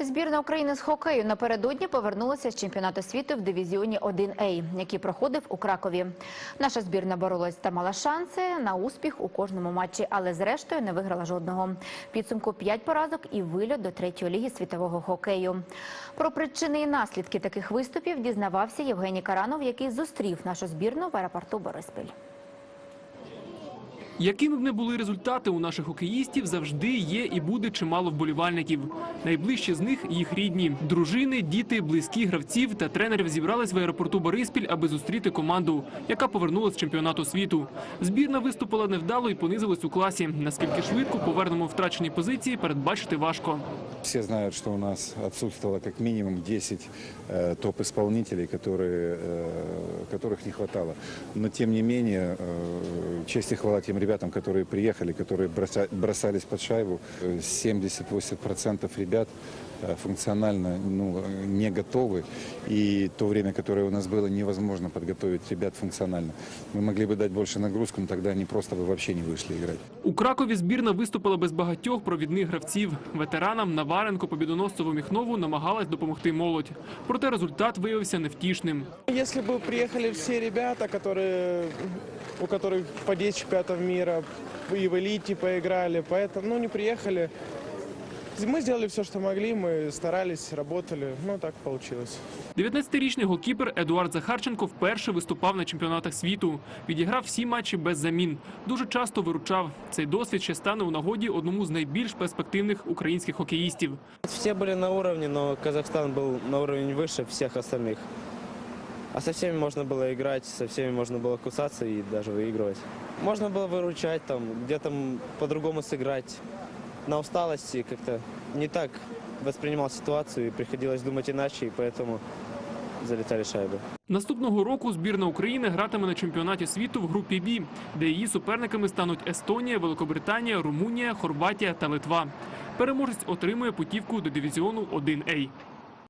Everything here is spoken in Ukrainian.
Збірна України з хокею напередодні повернулася з чемпіонату світу в дивізіоні 1А, який проходив у Кракові. Наша збірна боролась та мала шанси на успіх у кожному матчі, але зрештою не виграла жодного. Підсумку 5 поразок і вильот до третьої ліги світового хокею. Про причини і наслідки таких виступів дізнавався Євгеній Каранов, який зустрів нашу збірну в аеропорту Бориспіль Якими б не були результати у наших хокеїстів, завжди є і буде чимало вболівальників. Найближчі з них їх рідні, дружини, діти, близькі гравців та тренерів зібрались в аеропорту Бориспіль, аби зустріти команду, яка повернулася з чемпіонату світу. Збірна виступила невдало і понизилась у класі. Наскільки швидко повернемо втрачені позиції, передбачити важко. Все знают, что у нас отсутствовало как минимум 10 э, топ-исполнителей, которые, э, которых не хватало. Но тем не менее, э, честь и хвала тем ребятам, которые приехали, которые броса- бросались под шайбу. Э, 70-80% ребят э, функционально ну, э, не готовы. И то время, которое у нас было, невозможно подготовить ребят функционально. Мы могли бы дать больше нагрузку, но тогда они просто бы вообще не вышли играть. У Кракові збірна виступила без багатьох провідних гравців. Ветеранам Наваренко, Побідоносцеву, Міхнову намагалась допомогти молодь. Проте результат виявився невтішним. Если бы приехали все ребята, которые, у которых по 10 чемпионатов мира и в элите поиграли, поэтому, ну, не приехали. Мы сделали все, что могли, мы старались, работали, ну, так получилось. 19-річний голкіпер Едуард Захарченко вперше виступав на чемпіонатах світу. Відіграв всі матчі без замін. Дуже часто виручав. Цей досвід ще стане у нагоді одному з найбільш перспективних українських хокеїстів. Все были на уровне, но Казахстан был на уровень выше всех остальных. А со всеми можно было играть, со всеми можно было кусаться и даже выигрывать. Можно было выручать, там, где-то м, по-другому сыграть. На усталости как-то не так воспринимал ситуацию и приходилось думать иначе, и поэтому залетали шайбы. Наступного року збірна України гратиме на чемпіонаті світу в групі Б, де її суперниками стануть Естонія, Великобританія, Румунія, Хорватія та Литва. Переможець отримує путівку до дивізіону 1А.